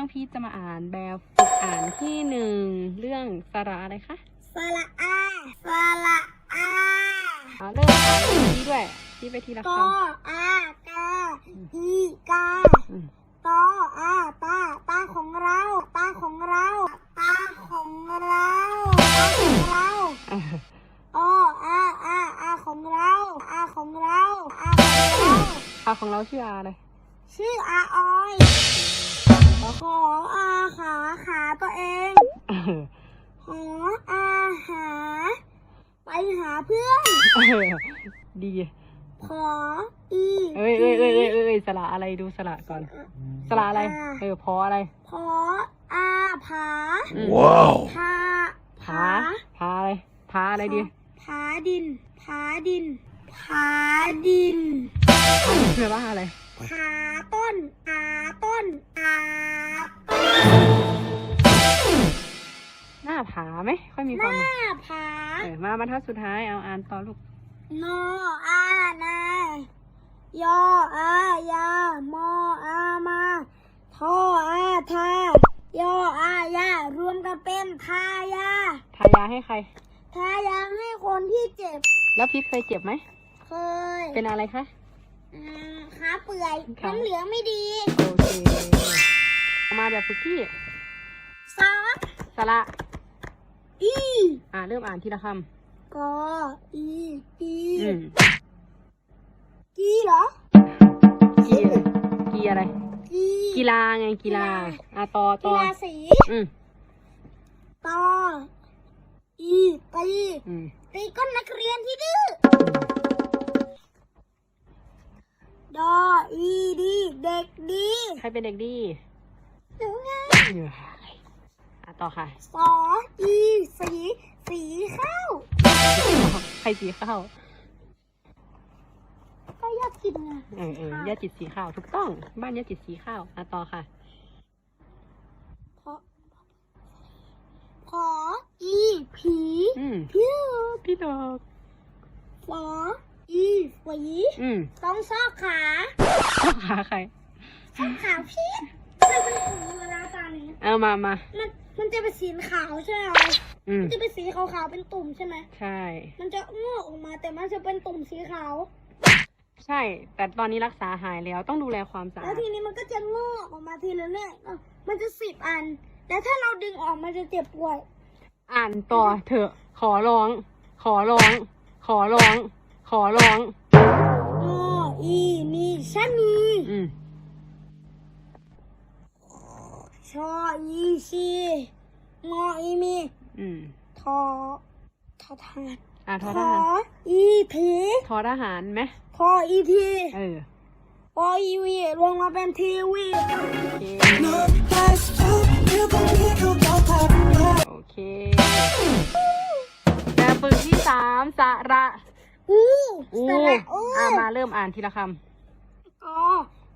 น้องพีชจะมาอ่านแบบฝึกอ่านที่หนึ่งเรื่องสระอะไรคะสระอาสระอาอ่าเริ่มอ่านทีด้วยที่ไปทีละกคอากาอีกาำอืมตออาตาตาของเราตาของเราตาของเราตาของเราอะออาอาอาของเราอาของเราอาของเราอาของเราชื่ออาอะไรชื่ออาออย ขออาขาขาตัวเองเออหออาหา ไปหาเพื่อนเออดีขออีเอ้ยเอ้ยเอ้ยเอ้ยเอ้ยสระอะไรดูสระก่อน สระอะไรเออพออะไรพออาผาอืม Wow. ผาผาผาอะไรผาอะไรดีผาดินผาดินผาดินแปลว่าอะไร ผาต้นอาต้นอาต้น หน้าผาไหมค่อยมีหความน้าผาเออมาบรรทัดสุดท้ายเอาอ่านต่อลูกนออานายออายามออามาทออาทายออายารวมกันเป็นทายาทายาให้ใคร ทายาให้คนที่เจ็บ แล้วพีทเคยเจ็บไหม เคย เป็นอะไรคะอืม ขาเปื่อยขาน้ำเหลืองไม่ดีโอเคเอามาแบบฝึกที่สองสระอีอ่าเริ่มอ่านทีละคกออีอีำอืมกีเหรอกีอะไรกีอะไร กีกีฬาไงกีฬาอะต่อกีต่อฬาสีอืมตออีตีอืมตีก้นนักเรียนที่ดื้อ ดออีดีเด็กดีใครเป็นเด็กดีหนูไงเอออะต่อค่ะสออีสีสีข้าวใครสีข้าวก็อยากกินนะเออเออย่าจิตสีข้าวถูกต้อง บ้านย่าจิตสีข้าวอะต่อค่ะพอพออีผีอืมพิวพี่ดอกฟอ อีฝีอืมต้องซอกขาขาใครซอกขาพี่มันเป็นถุงเวลาตานี้เอามามามันมันจะเป็นสีขาวใช่ไหมอืมมันจะเป็นสีขาวๆเป็นตุ่มใช่ไหมใช่ มันจะงอกออกมาแต่มันจะเป็นตุ่มสีขาวใช่ แต่ตอนนี้รักษาหายแล้วต้องดูแลความสะแล้อาวดทีนี้มันก็จะงอกออกมาทีละเนี่ยเอ้ามันจะสิบอันแต่ถ้าเราดึงออกมันจะเจ็บปวดอ่านต่อเถอะขอร้อง ขอร้อง ขอร้อง ขอร้องง ออีมีชะนีอืมชออีชีงออีมีอืมทอทอทหารอ่าทอททอหาร อีทีทอทหารไหมทออีทีเออปออีวีรวมมาเป็นทีวีโอเคโอเคแบบฝึกที่สามสระ อู้อู้สระอู้อ่ามาเริ่มอ่านทีละคอ๋อ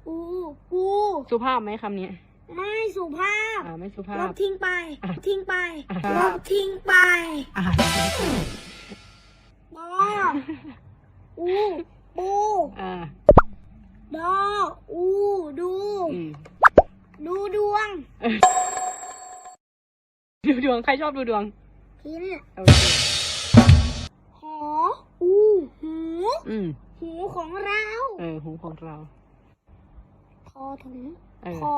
อู้กูำสุภาพไหมคำนี้ไม่สุภาพอ่าไม่สุภาลพ บทิ้งไป อะทิ้งไปอะ ลบทิ้งไปอ่าบออูปูอ่าดออูดู อืมดูดวงดูดวงใครชอบดูดวงพี่เนี่ยโอเค อืมหูของเรา เออ หูของเรา ทอถุงเออขอ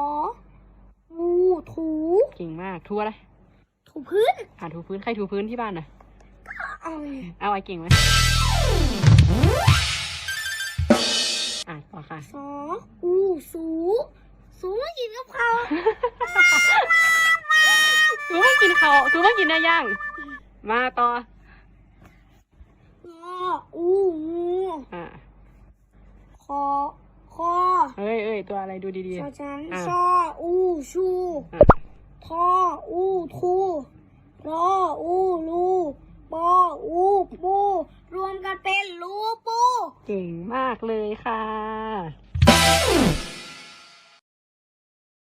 อูถูเก่งมากทูอะไรถูพื้นอ่าถูพื้นใครถูพื้นที่บ้านน่ะ เอาเอาไอ้เก่งไหมอะต่อค่ะ สออูสูสูไม่กินกับเขาสูไม่กินเขาวสูไม่กินเนื้อย่าง มาต่องออูงู อ่าคอคอเอ้ยเอ้ยตัวอะไรดูดีชอฉันอะ ชออูชูๆอะทออูทูรออูลูปออูปูรวมกันเป็นรูปู เก่งมากเลย